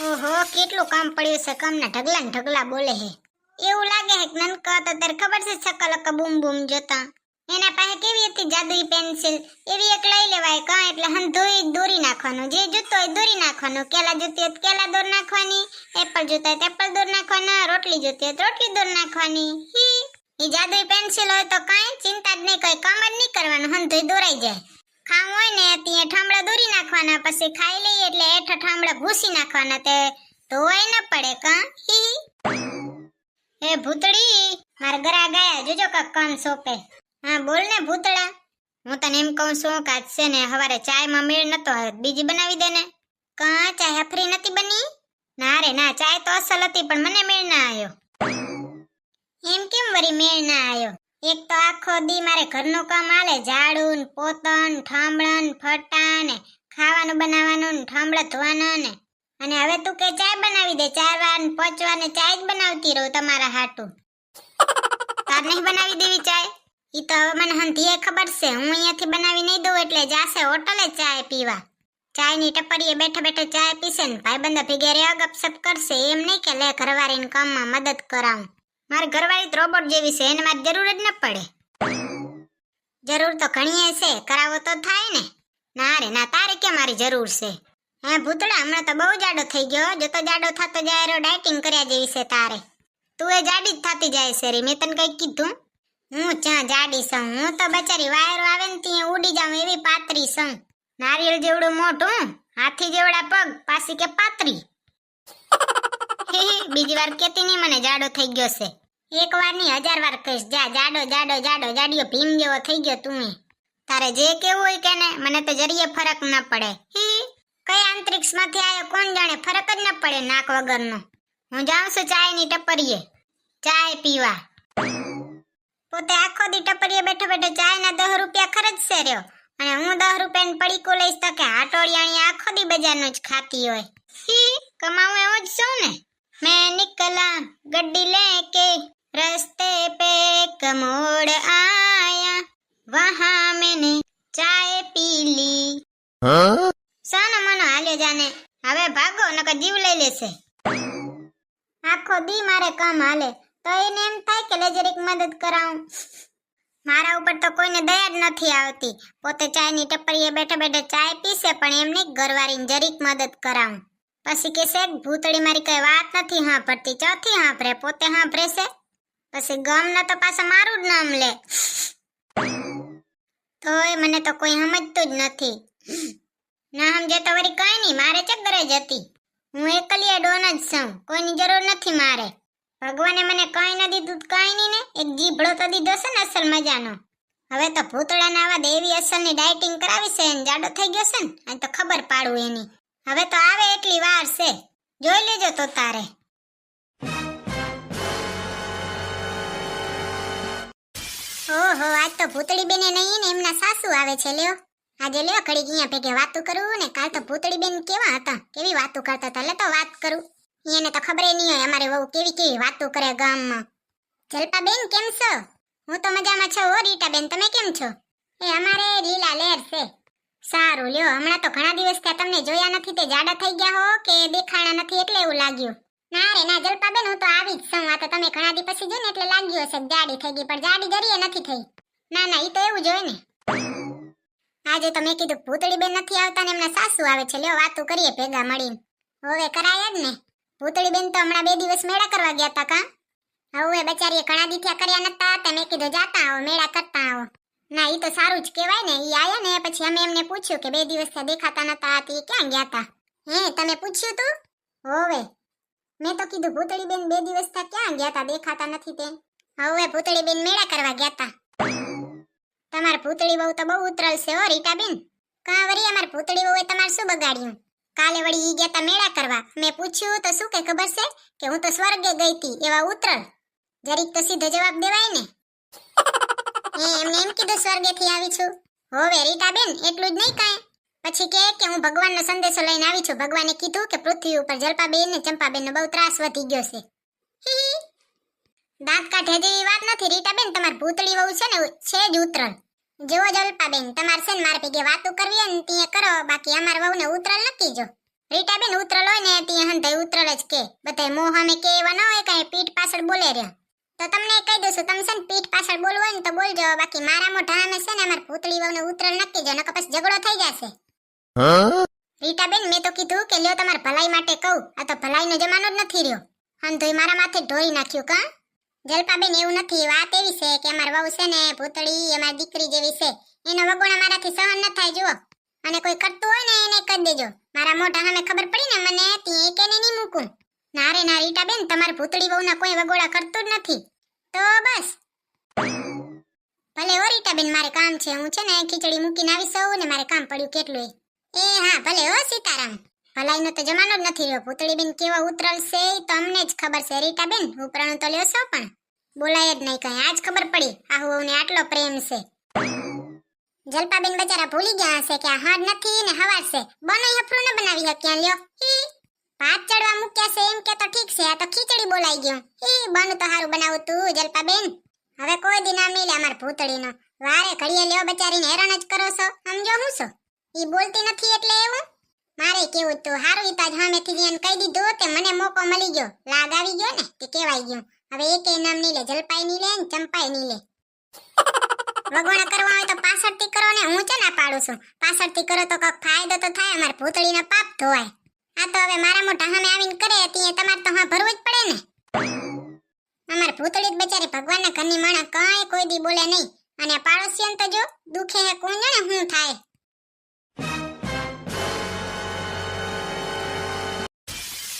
ઓહો, કેટલું કામ પડ્યું છે, કામના ઢગલા ને ઢગલા બોલે હે. એવું લાગે હે કે નનકા તો તારે ખબર છે સકલક બૂમ બૂમ જોતા. એના પાસે કેવી હતી જાદુઈ પેન્સિલ? એવી એક લઈ લેવાય, કા એટલે હન ધોઈ દોરી નાખવાનું. જે જોતો હોય દોરી નાખવાનું. કેલા જોતી હોય કેલા દોર નાખવાની, એપલ જોતા હોય એપલ દોર નાખવાના, રોટલી જોતી હોય રોટલી દોર નાખવાની. હી. એ જાદુઈ પેન્સિલ હોય તો કાંઈ ચિંતા જ નહીં, કઈ કામ જ નહીં કરવાનું. હન ધોઈ દોરાઈ જાય. ખાવું હોય ને ત્યાં ઠામડા દોરી નાખવાના, પછી ખાઈ લઈએ એટલે હેઠ ઠામડા ભૂસી નાખવાના તે ધોવાય ન પડે કા? હી એ ભૂતળી, મારા ગરા ગયા, જોજો કાક કામ સોપે. હા, બોલ ને ભૂતળા. હું તને એમ કહું છું કે છે ને હવારે ચાયમાં મેળ નતો બીજી બનાવી દે ને. કાં? ચાય હફરી નથી બની? ના રે, ના, ચાય તો અસલ હતી, પણ મને મેળ ના આવ્યો એમ કેમ વરી મેળ ના આવ્યો એક તો આખો દી મારે ઘરનું કામ આલે ઝાડું પોતન ઠામડા ફટા ને ખાવાનું બનાવવાનું ને ઠામડા ને. અને હવે તું કે ચાય બનાવી દે? ચાર વાર ને પાંચ ને ચાય જ બનાવતી રહું તમારા હાટું. તાર નહીં બનાવી દેવી ચાય? ઈ તો હવે મને હંધીએ ખબર છે. હું અહીંયાથી બનાવી નહીં દઉં એટલે જાશે હોટલે ચાય પીવા. ચાયની ટપરીએ બેઠા બેઠા ચાય પીશે ને ભાઈબંધા ભેગે રે ગપસપ કરશે. એમ નહીં કે લે ઘરવાળીને કામમાં મદદ કરાવું. મારી ઘરવાળી રોબોટ જેવી છે, એને મારી જરૂર જ ન પડે. જરૂર તો ઘણીએ છે કરાવો તો થાય ને. ના રે, ના, તારે કે મારી જરૂર છે? હે ભૂતળા, હમણાં તો બહુ જાડો થઈ ગયો, જો તો જાડો થતો જાય રો ડાયટિંગ કર્યા જેવી છે તારે. તું એ જાડી જ થતી જાય છે રે, મેં તને કંઈક કીધું? હું જ્યાં જાડી છું, હું તો બચારી વાયરો આવે ને ત્યાં ઉડી જાઉં એવી પાતરી છું. નારિયેળ જેવડું મોઢું, હાથી જેવડા પગ, પાછી કે પાતરી હે હે, બીજી વાર કેતી નહીં મને જાડો થઈ ગયો છે. એક વાર નહીં હજાર વાર કહીશ જા જાડો જાડો જાડો જાડિયો ભીમ જેવો થઈ ગયો તું તારે જે કેવું હોય કે ને મને તો જરીએ ફરક ન પડે. હી કઈ અંતરિક્ષમાંથી આવ્યો કોણ જાણે ફરક જ ના પડે નાક વગરનો. હું જાઉં છું ચાયની ટપરીએ. ચાય પીવા. પોતે આખો દી ટપરીએ બેઠો બેઠો ચાયના દસ રૂપિયા ખર્ચશે રહ્યો અને હું દસ રૂપિયાની પડીકું લઈશ તો કે હાટોળિયાણી આખો દી બજારનું જ ખાતી હોય. હી કમાવું એવું જ છું ને. मैं निकला गड्डी लेके रास्ते पे एक मोड़ आया वहाँ मैंने चाय पी ली સાનો મનો હાલ્યો જાને હવે ભાગો નકર જીવ લઈ લેશે આખો દી મારે કામ હાલે તો એને એમ થાય કે લે જરીક મદદ કરાવું મારા ઉપર તો કોઈને દયા જ નથી આવતી પોતે ચાયની ટપરીએ બેઠા બેઠા ચાય પીશે પણ એમ નહીં ઘરવાળીને જરીક મદદ કરાવું પછી કે ભૂતળી મારી કઈ વાત નથી સાંભળતી ચોથી સાંભળે પોતે સાંભળે છે. પછી ગમ ન તો પાછા મારું જ નામ લે. તોય મને તો કોઈ સમજતું જ નથી. ના સમજે તો વળી કઈ નહીં, મારે ચક જ હતી હું એકલી ડોન જ છું, કોઈની જરૂર નથી મારે. ભગવાને મને કઈ ન દીધું, કઈ નહીં ને, એક જીભડો તો દીધો છે ને અસલ મજાનો. હવે તો ભૂતળાના આવા દેવી અસલની ડાયટિંગ કરાવી છે જાડો થઈ ગયો છે ને આ તો ખબર પાડું એની. હવે તો આવે એટલી વાર છે. જોઈ લેજો તો તારે. ઓહો, આજ તો ભૂતળી બેને નહીં ને એમના સાસુ આવે છે, લ્યો. આજે લ્યો ઘડી અહીંયા ભેગે વાતું કરું ને કાલ તો ભૂતળી બેન કેવા હતા? કેવી વાતું કરતા હતા? એટલે તો વાત કરું. એને તો ખબર નહીં હોય અમારે વહુ કેવી કેવી વાતું કરે ગામમાં. જલપા બેન કેમ છો? હું તો મજામાં છું હો રીટા બેન તમે કેમ છો? એ અમારે લીલા લહેર છે. સારું, લ્યો, હમણાં તો ઘણા દિવસ થયા તમને જોયા નથી, તે જાડા થઈ ગયા હો કે દેખાણા નથી એટલે એવું લાગ્યું. ના રે, ના, જલપાબેન, હું તો આવી જ છું તમે ઘણા દી પછી જોઈને એટલે લાગ્યું હશે જાડી થઈ ગઈ, પણ જાડી જરીએ નથી થઈ. ના ના, ઈ તો એવું જ ને. આજે તો મેં કીધું ભૂતળી બેન નથી આવતા ને એમના સાસુ આવે છે, લ્યો, વાતું કરીએ ભેગા મળીને. હવે, કરાય જ ને. ભૂતળી બેન તો હમણાં બે દિવસ મેળા કરવા ગયા હતા કા? હવે બચારીએ ઘણા દી કર્યા નતા તમે કીધું જાતા આવો, મેળા કરતા આવો. ના એ તો સારું જ કહેવાય ને. એ આયા ને, પછી અમે એમને પૂછ્યું કે બે દિવસ થયા દેખાતા નતા, તે ક્યાં ગયા હતા હે, તમે પૂછ્યું તું? હોવે. મેં તો કીધું ભૂતળી બેન બે દિવસ થયા, ક્યાં ગયા હતા દેખાતા નથી તે. હવે ભૂતળી બેન મેળા કરવા ગયા હતા તમાર ભૂતળી બહુ તો બહુ ઉતરલ છે હો રીટા બેન કા વરી અમાર ભૂતળી બહુએ તમારે શું બગાડ્યું? કાલે વળી ઈ ગયા તા મેળા કરવા. મેં પૂછ્યું, તો શું કે ખબર છે? કે હું તો સ્વર્ગે ગઈ તી, એવા ઉતરલ જરીક તો સીધો જવાબ દેવાય ને. એમને એમ કીધું સ્વર્ગેથી આવી છું. હોવે, રીટાબેન, એટલું જ નહીં કાંઈ. પછી કે કે હું ભગવાનનો સંદેશો લઈને આવી છું. ભગવાને કીધું કે પૃથ્વી ઉપર જલપાબેન ને ચંપાબેનનો બહુ ત્રાસ વધી ગયો છે. દાંત કાઢે જેવી વાત નથી, રીટાબેન, તમાર ભૂતળી વહુ છે ને છે જ ઉતરલ જુઓ જલપાબેન, તમારે છે ને મારે ભેગે વાતો કરવી અને ત્યાં કરો, બાકી અમારા વહુને ઉતરલ નક્કી જો. રીટાબેન ઉતરલ હોય ને, ત્યાં હંધાઈ ઉતરલ જ કે. બધાય મોહ અમે કે એવા ન હોય, કાંઈ પીઠ પાછળ બોલે રહ્યા. તો તમને કહી દઉં છું તમે છે ને પીઠ પાછળ બોલવું હોય ને તો બોલજો. બાકી મારા મોઢા સામે છે ને અમાર ભૂતળી વહુને ઉતરલ નક્કી જો નકર પછી ઝઘડો થઈ જશે. રીટાબેન, મેં તો કીધું કે લ્યો તમાર ભલાઈ માટે કહું. આ તો ભલાઈનો જમાનો જ નથી રહ્યો. હંધોઈ મારા માથે ઢોળી નાખ્યું કા જલપાબેન, એવું નથી. વાત એવી છે કે અમાર વહુ છે ને ભૂતળી, અમારી દીકરી જેવી છે. એનો વગોણા મારાથી સહન ન થાય, જુઓ. અને કોઈ કરતું હોય ને એને કરી દેજો. મારા મોઢા સામે ખબર પડી ને મને, ત્યાં કે નહીં મૂકું. ના રે ના તમારી ભૂતળી વહુના કોઈ વગોડા કરતું જ નથી. તો બસ. ભલે હો રીટાબેન, મારે કામ છે. હું છે ને ખીચડી મૂકીને આવી સૌ ને મારે કામ પડ્યું કેટલું એ હા, ભલે હો સીતારામ. ભલાઈનો તો જમાનો જ નથી રહ્યો. ભૂતળી બેન કેવા ઉતરલ છે ઈ તો અમને જ ખબર છે રીટાબેન. ઉપરાણું તો લ્યો છો પણ. બોલાય જ નહીં કઈ. આજ ખબર પડી. આહુ ને આટલો પ્રેમ છે. જલપાબેન બચારા ભૂલી ગયા હશે કે આ હાડ નથી ને હવાર છે. બનો હફરું ન બનાવી હક્યા લ્યો? ભાત ચડવા મૂક્યા છે, એમ કે તો ઠીક છે, આ તો ખીચડી બોલાઈ ગયું. એ બન તો હારું બનાવું તું, જલપાબેન. હવે કોઈ દી ના મિલે અમાર ભૂતળીનો. વારે ઘડીએ લ્યો બચારીને હેરાન જ કરો છો, સમજો હું છો? ઈ બોલતી નથી એટલે એવું? મારે કેવું તું, હારું ઈ તાજ હામેથી જ કહી દીધું તે મને મોકો મળી ગયો. લાગ આવી ગયો ને તે કહેવાય ગયું. હવે એક નામ નહીં લે, જલપાઈ નહીં લે ને ચંપાઈ નહીં લે. વગોણા કરવા હોય તો પાછળથી કરો ને હું છે ના પાડું છું. પાછળથી કરો તો કંઈક ફાયદો તો થાય, અમાર ભૂતળીના પાપ ધોવાય. આ તો હવે મારા મોટા સામે આવીને કરે તીએ તમારે તો હા ભરવું જ પડે ને. અમાર ભૂતળી જ બચારી ભગવાનના ઘરની માણા કાંઈ કોઈ દી બોલે નહીં. અને પાડોશીઓને તો જો દુખે હે કોણ જાણે હું થાય.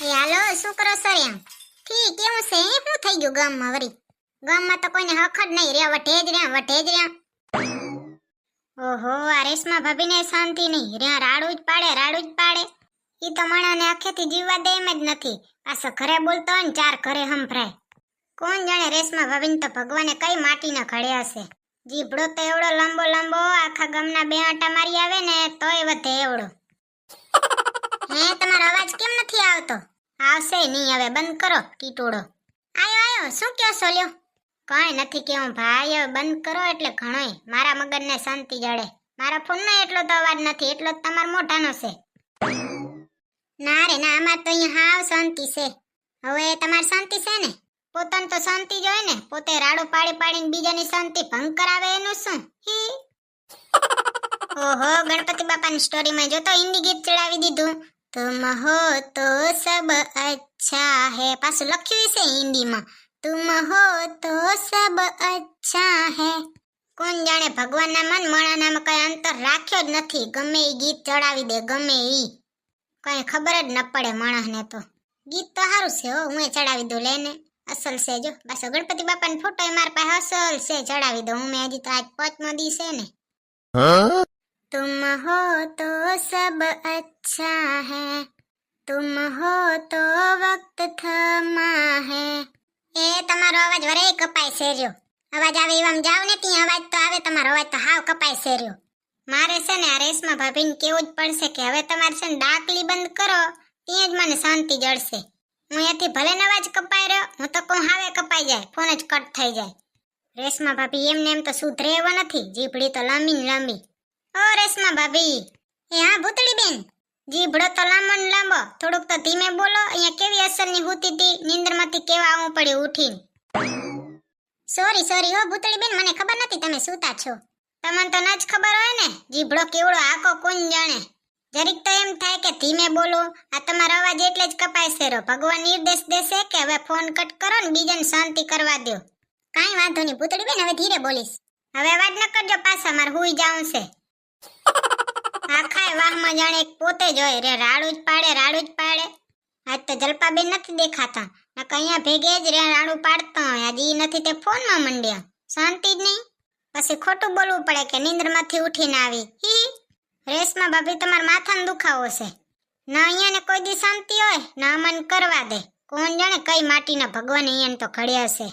એ હાલો, શું કરો સર એમ? ઠીક, કેવું છે? એ શું થઈ ગયું ગામમાં વરી? ગામમાં તો કોઈને જ નહીં રહ્યા, વઢે જ રહ્યા, વઢે જ રહ્યા. ઓહો, આ રેશમા ભાભીને શાંતિ નહીં. રહ્યા, રાડું જ પાડે, રાડું જ પાડે. ઈ તો માણાને આખેથી જીવવા દે એમ જ નથી. પાછો ઘરે બોલતો હોય ને ચાર ઘરે હંભરાય. કોણ જાણે રેશમા ભાભીને તો ભગવાને કઈ માટીના ખડ્યા હશે. જીભડો તો એવડો લાંબો લાંબો, આખા ગામના બે આંટા મારી આવે ને તોય વધે એવડો. હે, તમારો અવાજ કેમ નથી આવતો? આવશે નહીં, હવે બંધ કરો ટીટોડો આયો આયો, શું કયો છો લ્યો? કઈ નથી કેવું ભાઈ, હવે બંધ કરો એટલે ઘણોય. મારા મગજને શાંતિ જડે. મારા ફોનનો એટલો તો અવાજ નથી, એટલો જ તમારા મોઢાનો છે. ના રે, ના અમાર તો અહીંયા હાવ શાંતિ છે. હવે તમારે શાંતિ છે ને? પોતાને તો શાંતિ જ હોય ને, પોતે રાડો પાડી પાડીને બીજાની શાંતિ ભંગ કરાવે એનું શું? હી? ઓહો, ગણપતિ બાપાની સ્ટોરીમાં જો તો હિન્દી ગીત ચડાવી દીધું. તુમ હો તો સબ અચ્છા હે, પાછું લખ્યું છે હિન્દીમાં. તુમ હો તો સબ અચ્છા હે. કોણ જાણે ભગવાનના મન મણાનામાં કઈ અંતર રાખ્યો જ નથી. ગમે એ ગીત ચડાવી દે, ગમે ઈ. કઈ ખબર જ ન પડે માણસને તો ગીત તો સારું છે હો હું ચડાવી દઉં લેને અસલ છે જો બસ ગણપતિ બાપાનો ફોટો એ મારા પાસે અસલ છે ચડાવી દઉં હું હજી તો આજ પાંચમો દી છે ને तुम हो तो सब अच्छा है तुम हो તો વક્ત થમા હે એ તમારો અવાજ વરે કપાય છે રહ્યો અવાજ આવે એવામ જાવ ને ત્યાં અવાજ તો આવે તમારો અવાજ તો હાવ કપાય છે રહ્યો મારે છે ને આ રેસમાં ભાભીને કેવું જ પડશે કે હવે તમારે છે ને ડાકલી બંધ કરો, ત્યાં જ મને શાંતિ જળશે. હું અહીંયાથી ભલે નવા જ કપાઈ રહ્યો, હું તો કહું હાવે કપાઈ જાય ફોન જ કટ થઈ જાય. રેશમા ભાભી એમને એમ તો સુધરે એવો નથી, જીભડી તો લાંબી ને લાંબી. ઓ રેશમા ભાભી, એ હા ભૂતળી બેન જીભડો તો લાંબો ને લાંબો, થોડુંક તો ધીમે બોલો, અહીંયા કેવી અસરની હુતી હતી, નીંદરમાંથી કેવા આવું પડ્યું ઉઠીને. સોરી સોરી હો ભૂતળી બેન મને ખબર નથી તમે સૂતા છો. તમને તો ન જ ખબર હોય ને, જીભડો કેવડો આકો કોણ જાણે. જરીક તો એમ થાય કે ધીમે બોલો, આ તમારો અવાજ એટલે જ કપાય શેરો. ભગવાન નિર્દેશ દેશે કે હવે ફોન કટ કરો ને બીજાને શાંતિ કરવા દો કાંઈ વાંધો નહીં પૂતળી બેન હવે ધીરે બોલીશ. હવે અવાજ ન કરજો પાછા, મારે હુઈ જાઉં છે. આખાય વાહમાં જાણે પોતે જ હોય રે, રાડું જ પાડે, રાડું જ પાડે. આજ તો જલપાબેન નથી દેખાતા. નકર અહીંયા ભેગે જ રે, રાડું પાડતા હોય. આજે નથી તે ફોનમાં મંડ્યા. શાંતિ જ નહીં. પછી ખોટું બોલવું પડે કે નીંદરમાંથી ઉઠીને આવી. હી? રેશમાં ભાભી તમારા માથાનો દુખાવો છે. ના અહીંયા ને કોઈ દી શાંતિ હોય, ના અમન કરવા દે. કોણ જાણે કઈ માટીના ભગવાન અહીંયા તો ઘડ્યા છે.